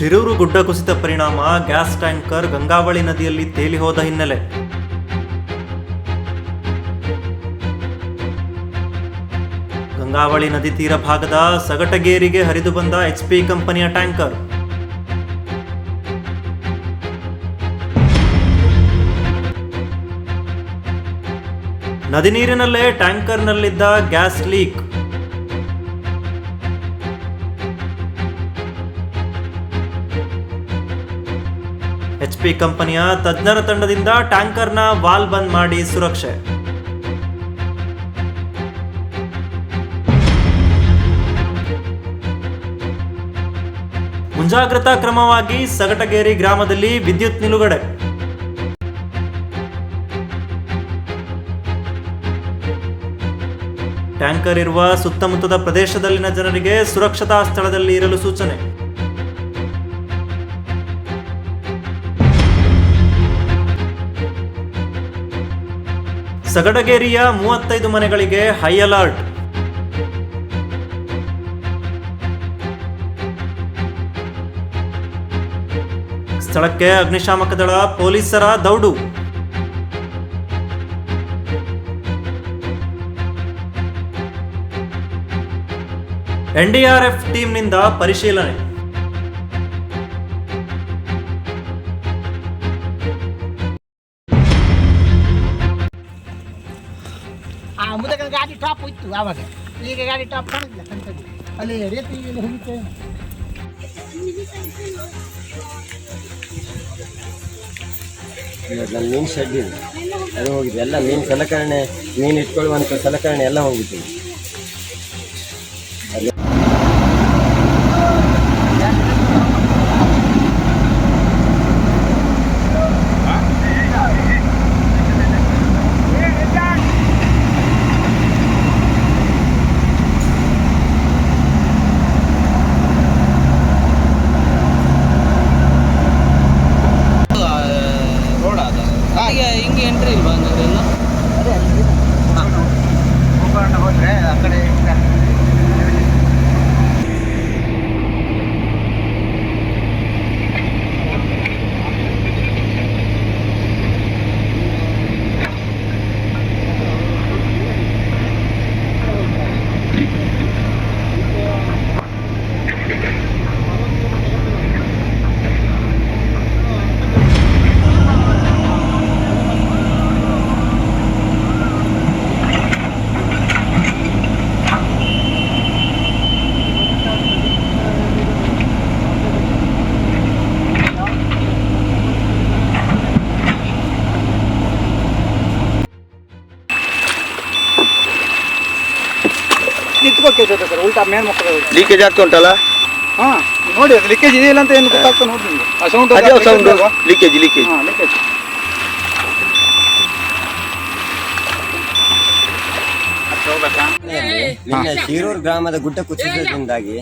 ಶಿರೂರು ಗುಡ್ಡ ಕುಸಿತ ಪರಿಣಾಮ ಗ್ಯಾಸ್ ಟ್ಯಾಂಕರ್ ಗಂಗಾವಳಿ ನದಿಯಲ್ಲಿ ತೇಲಿ ಹೋದ ಹಿನ್ನೆಲೆ. ಗಂಗಾವಳಿ ನದಿ ತೀರ ಭಾಗದ ಸಗಟಗೇರಿಗೆ ಹರಿದು ಬಂದ ಎಚ್ಪಿ ಕಂಪನಿಯ ಟ್ಯಾಂಕರ್. ನದಿ ನೀರಿನಲ್ಲೇ ಟ್ಯಾಂಕರ್ನಲ್ಲಿದ್ದ ಗ್ಯಾಸ್ ಲೀಕ್. ಎಚ್ಪಿ ಕಂಪನಿಯ ತಜ್ಞರ ತಂಡದಿಂದ ಟ್ಯಾಂಕರ್ನ ವಾಲ್ ಬಂದ್ ಮಾಡಿ ಸುರಕ್ಷೆ. ಮುಂಜಾಗ್ರತಾ ಕ್ರಮವಾಗಿ ಸಗಟಗೇರಿ ಗ್ರಾಮದಲ್ಲಿ ವಿದ್ಯುತ್ ನಿಲುಗಡೆ. ಟ್ಯಾಂಕರ್ ಇರುವ ಸುತ್ತಮುತ್ತದ ಪ್ರದೇಶದಲ್ಲಿನ ಜನರಿಗೆ ಸುರಕ್ಷತಾ ಸ್ಥಳದಲ್ಲಿ ಇರಲು ಸೂಚನೆ. ಸಗಟಗೇರಿಯ ಮೂವತ್ತೈದು ಮನೆಗಳಿಗೆ ಹೈ ಅಲರ್ಟ್. ಸ್ಥಳಕ್ಕೆ ಅಗ್ನಿಶಾಮಕ ದಳ ಪೊಲೀಸರ ದೌಡು. ಎನ್ಡಿಆರ್ಎಫ್ ಟೀಮ್ನಿಂದ ಪರಿಶೀಲನೆ. ಮುದಕ ಗಾಡಿ ಟಾಪ್ ಇತ್ತು ಆವಾಗ. ಈಗ ಗಾಡಿ ಟಾಪ್ ಕಾಣಿಲ್ಲ ಕಣ್ತದೆ ಅಲ್ಲಿ ರೇತಿ ಹೋಗುತ್ತೆ ನಮ್ಮ ಮೀನು ಶೆಡ್ ಇದೆ. ಅದು ಹೋಗಿದೆ. ಎಲ್ಲ ಮೀನು ಸಲಕರಣೆ ಮೀನು ಇಟ್ಕೊಳ್ಳುವಂಥ ಸಲಕರಣೆ ಎಲ್ಲ ಹೋಗಿತ್ತು ರೋಡ್ ಅದ ಈಗ ಹಿಂಗೆ ಎಂಟ್ರಿ ಇಲ್ವಾ ಹಂಗಾದ್ರೆ ಎಲ್ಲ ಹೋದ್ರೆ ಆ ಕಡೆ ನಿಂತ್ಕೋಕೆ ಸರ್ ಉಲ್ಟಾ ಲೀಕೇಜ್ ಆಗ್ತಾ ಉಂಟಲ್ಲ? ಹಾ ನೋಡಿ ಅದು ಲೀಕೇಜ್ ಇದೆಯಲ್ಲ ಅಂತ ಏನು ಗೊತ್ತಾಗ್ತಾ ನೋಡಿ ನಿಮ್ಗೆ. ಆ ಸೌಂಡ್ ಅದೇ ಸೌಂಡ್ ಲೀಕೇಜ್ ಲೀಕೇಜ್ ಹಾ ಲೀಕೇಜ್ ನಿನ್ನೆ ಶೀರೂರು ಗ್ರಾಮದ ಗುಡ್ಡ ಕುಸಿತದಿಂದಾಗಿ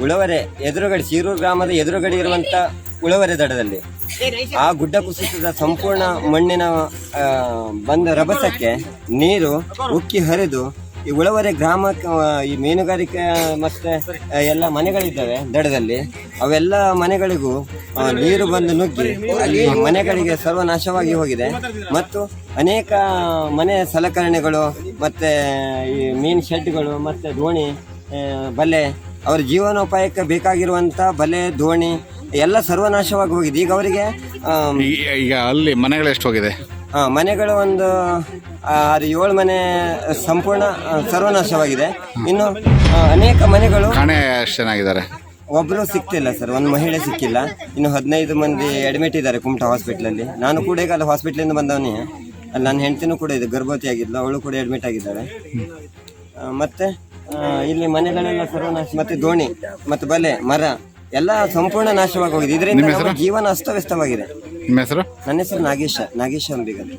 ಉಳವರೆ ಎದುರುಗಡೆ ಶಿರೂರು ಗ್ರಾಮದ ಎದುರುಗಡೆ ಇರುವಂತ ಉಳವರೆ ದಡದಲ್ಲಿ ಆ ಗುಡ್ಡ ಕುಸಿತದ ಸಂಪೂರ್ಣ ಮಣ್ಣಿನ ಆ, ಬಂದ ರಭಸಕ್ಕೆ ನೀರು ಉಕ್ಕಿ ಹರಿದು ಈ ಉಳವರೆ ಗ್ರಾಮ ಈ ಮೀನುಗಾರಿಕೆ ಮತ್ತೆ ಎಲ್ಲ ಮನೆಗಳಿದ್ದಾವೆ ದಡದಲ್ಲಿ. ಅವೆಲ್ಲ ಮನೆಗಳಿಗೂ ನೀರು ಬಂದು ನುಗ್ಗಿ ಅಲ್ಲಿ ಮನೆಗಳಿಗೆ ಸರ್ವನಾಶವಾಗಿ ಹೋಗಿದೆ. ಮತ್ತು ಅನೇಕ ಮನೆ ಸಲಕರಣೆಗಳು ಮತ್ತೆ, ಈ ಮೀನು ಶೆಡ್ಗಳು ಮತ್ತೆ ದೋಣಿ ಬಲೆ, ಅವರ ಜೀವನೋಪಾಯಕ್ಕೆ ಬೇಕಾಗಿರುವಂತ ಬಲೆ, ದೋಣಿ, ಎಲ್ಲ ಸರ್ವನಾಶವಾಗಿ ಹೋಗಿದೆ. ಈಗ ಅವರಿಗೆ ಈಗ ಅಲ್ಲಿ ಮನೆಗಳು ಎಷ್ಟು ಹೋಗಿದೆ? ಆ, ಮನೆಗಳು ಒಂದು ಆರು ಏಳು ಮನೆ ಸಂಪೂರ್ಣ ಸರ್ವನಾಶವಾಗಿದೆ. ಇನ್ನು ಅನೇಕ ಮನೆಗಳು ಕಾಣೆ ಎಷ್ಟು ಚೆನ್ನಾಗಿದ್ದಾರೆ ಒಬ್ಬರು ಸಿಕ್ತಿಲ್ಲ ಸರ್ ಒಂದು ಮಹಿಳೆ ಸಿಕ್ಕಿಲ್ಲ. ಇನ್ನು ಹದಿನೈದು ಮಂದಿ ಅಡ್ಮಿಟ್ ಇದ್ದಾರೆ ಕುಮಟಾ ಹಾಸ್ಪಿಟ್ಲಲ್ಲಿ ನಾನು ಕೂಡ ಈಗ ಅಲ್ಲಿ ಹಾಸ್ಪಿಟ್ಲಿಂದ ಬಂದವನೇ. ಅಲ್ಲಿ ನನ್ನ ಹೆಂಡತಿನೂ ಕೂಡ ಇದೆ ಗರ್ಭವತಿ ಆಗಿದ್ಲು ಅವಳು ಕೂಡ ಅಡ್ಮಿಟ್ ಆಗಿದ್ದಾಳೆ ಆ, ಮತ್ತೆ ಇಲ್ಲಿ ಮನೆಗಳೆಲ್ಲ ಸರ್ವನಾಶ ಮತ್ತೆ ದೋಣಿ ಮತ್ತೆ ಬಲೆ ಮರ ಎಲ್ಲ ಸಂಪೂರ್ಣ ನಾಶವಾಗಿ ಹೋಗಿದೆ ಇದರಿಂದ ನಿಮ್ಮ? ಜೀವನ ಅಸ್ತವ್ಯಸ್ತವಾಗಿದೆ. ನಿಮ್ಮ ಹೆಸರು? ನನ್ನ ಹೆಸರು Nagesha Nagesha ಅಂಬಿಗಲ್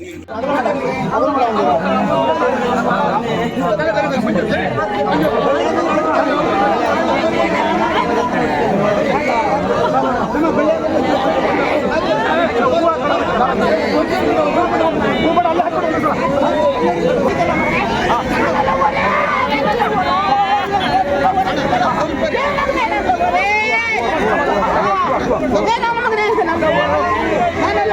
Yana magnesa na ga woro. Ana